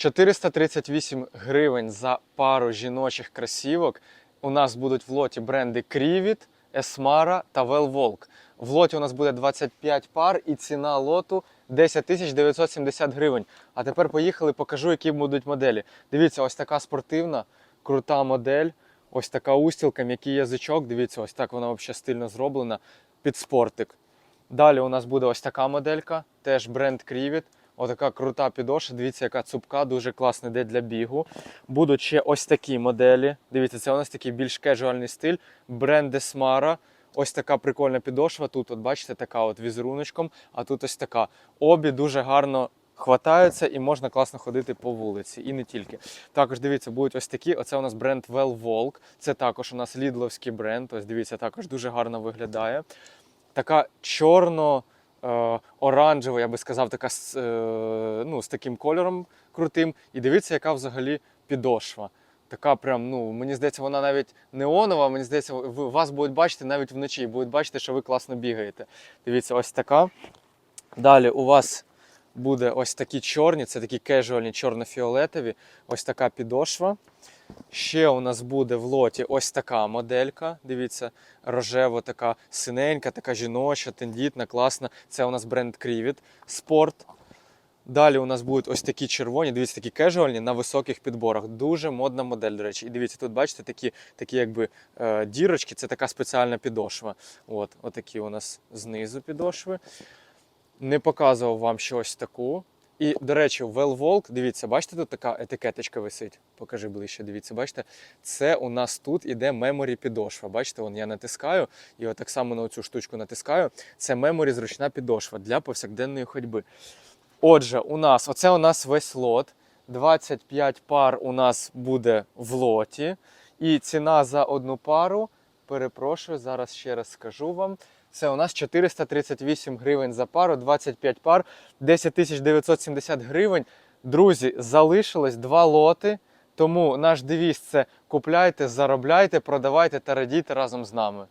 438 гривень за пару жіночих кросівок. У нас будуть в лоті бренди Крівіт, Esmara та Велволк. В лоті у нас буде 25 пар і ціна лоту 10 тисяч 970 гривень. А тепер поїхали, покажу, які будуть моделі. Дивіться, ось така спортивна, крута модель. Ось така устілка, м'який язичок. Дивіться, ось так вона взагалі стильно зроблена під спортик. Далі у нас буде ось така моделька, теж бренд Крівіт. Отака крута підошва. Дивіться, яка цупка, дуже класна йде для бігу. Будуть ще ось такі моделі. Дивіться, це у нас такий більш кежуальний стиль. Бренд Esmara. Ось така прикольна підошва. Тут, от бачите, така от візеруночком, а тут ось така. Обі дуже гарно хватаються і можна класно ходити по вулиці. І не тільки. Також дивіться, будуть ось такі. Оце у нас бренд Well Volk. Це також у нас лідловський бренд. Ось дивіться, також дуже гарно виглядає. Така чорно. Е, Оранжева, я би сказав, така е, ну, з таким кольором крутим. І дивіться, яка взагалі підошва. Така прям, ну, мені здається, вона навіть неонова, мені здається, вас будуть бачити навіть вночі, будуть бачити, що ви класно бігаєте. Дивіться, ось така. Далі у вас буде ось такі чорні, це такі кежуальні чорно-фіолетові, ось така підошва. Ще у нас буде в лоті ось така моделька. Дивіться, рожево, така синенька, така жіноча, тендітна, класна. Це у нас бренд Крівіт Спорт. Далі у нас будуть ось такі червоні, дивіться, такі кежуальні на високих підборах. Дуже модна модель, до речі. І дивіться, тут бачите такі, такі якби е, дірочки, це така спеціальна підошва. От, отакі у нас знизу підошви. Не показував вам ще ось таку. І, до речі, Volk, дивіться, бачите, тут така етикеточка висить. Покажи ближче, дивіться, бачите? Це у нас тут іде меморі підошва. Бачите, вон я натискаю і так само на цю штучку натискаю. Це меморі зручна підошва для повсякденної ходьби. Отже, у нас оце у нас весь лот. 25 пар у нас буде в лоті. І ціна за одну пару, перепрошую, зараз ще раз скажу вам. Це у нас 438 гривень за пару, 25 пар, 10 970 гривень. Друзі, залишилось два лоти. Тому наш девіз це купляйте, заробляйте, продавайте та радійте разом з нами.